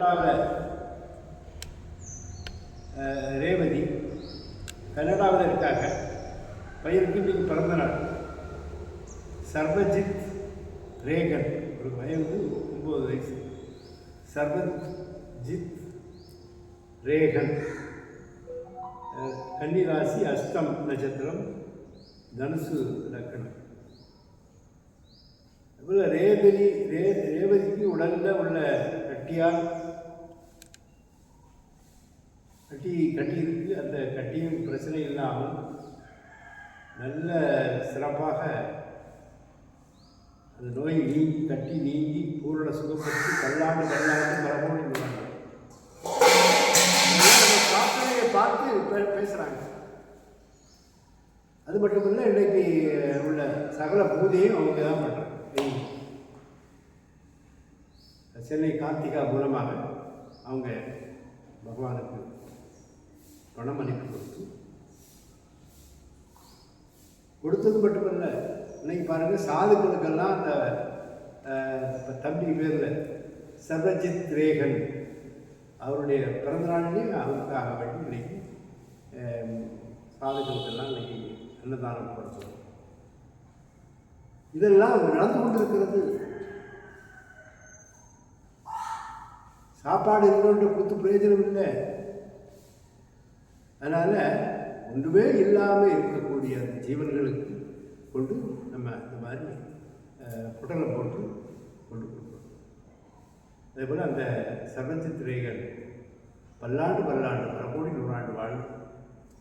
கனடாவில் ரேவதி கனடாவில் இருக்காங்க. பையனுக்கு இன்னைக்கு பிறந்த நாள். சர்வஜித் ரேகன் ஒரு பையனுக்கு ஒம்பது வயசு. சர்வஜித் ரேகன். கன்னிராசி அஷ்டம் நட்சத்திரம் தனுசு லக்கணம். அதுபோல் ரேவதி ரே ரேவதிக்கு உடலில் உள்ள கட்டியால் கட்டி கட்டி அந்த கட்டியும் பிரச்சனை இல்லாமல் நல்ல சிறப்பாக அந்த நோய் நீங்கி கட்டி நீங்கி பூரண சுகப்பட்டு கல்லாண்டு கல்லாண்டு மரபோடு இருந்தாங்க பிரார்த்தனையை பார்த்து பே- அது மட்டும் இல்லை இன்னைக்கு உள்ள சகல பூஜையும் அவங்க தான் பண்ணுறாங்க சென்னை கார்த்திகா மூலமாக அவங்க பகவானுக்கு பணம் அனுப்பி கொடுத்து கொடுத்தது மட்டுமல்ல இன்னைக்கு பாருங்க சாதுக்களுக்கெல்லாம் அந்த இப்போ தம்பி பேரில் சர்வஜித் ரேகன் அவருடைய பிறந்தநாள்லேயும் அவருக்காக வேண்டி இன்னைக்கு சாதுக்களுக்கெல்லாம் இன்னைக்கு அன்னதானம் கொடுத்தோம். இதெல்லாம் நடந்து கொண்டிருக்கிறது. சாப்பாடு இருக்கணுன்ற கொடுத்து பிரயோஜனம் இல்லை. அதனால் ஒன்றுமே இல்லாமல் இருக்கக்கூடிய அந்த ஜீவன்களுக்கு கொண்டு நம்ம இந்த மாதிரி குடலை புடலை போட்டு கொண்டு கொடுக்கணும். அதே போல் அந்த சர்வச்சித்திரைகள் பல்லாண்டு பல்லாண்டு பல கோடி நூறாண்டு வாழும்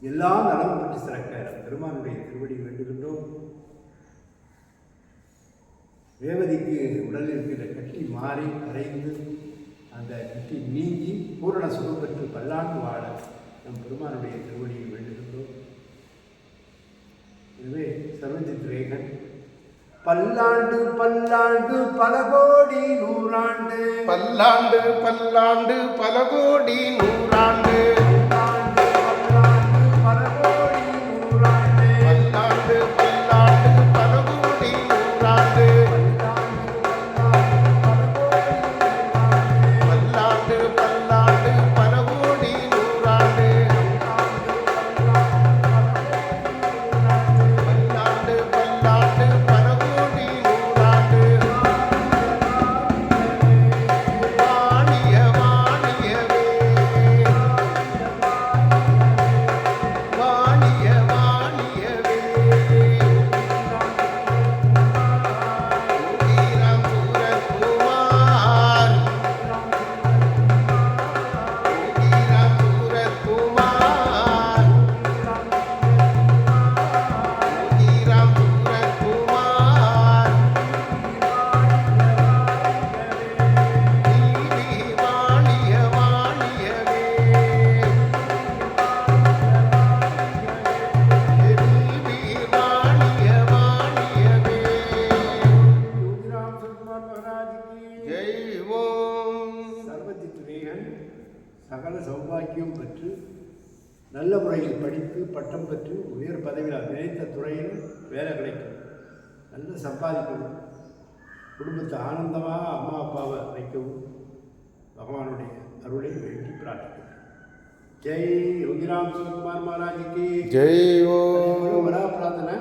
எல்லா நலம் பற்றி சிறக்க பெருமானுடைய திருவடி வேண்டுகின்றோம். ரேவதிக்கு உடலில் இருக்கிற கட்டி மாறி கரைந்து அந்த கட்டி நீங்கி பூரண சுகம் பெற்று பல்லாண்டு வாழ நம் பெருமானுடைய திருவடியை வேண்டுகின்றோம். எனவே சர்வஜித் ரேகன் பல்லாண்டு பல்லாண்டு பல கோடி நூறாண்டு. பல்லாண்டு பல்லாண்டு பல கோடி நூறாண்டு. சகல சௌபாக்கியம் பெற்று நல்ல முறையில் படித்து பட்டம் பெற்று உயர் பதவியில் நினைத்த துறையில் வேலை கிடைக்கும். நல்ல சம்பாதிக்கணும் குடும்பத்தை ஆனந்தமாக அம்மா அப்பாவை வைக்கவும் பகவானுடைய அருளை வேண்டி பிரார்த்திக்கிறேன். ஜெய் யோகிராம் சுகுமார் மகாராஜுக்கு. ஜெய் வரா பிரார்த்தனை.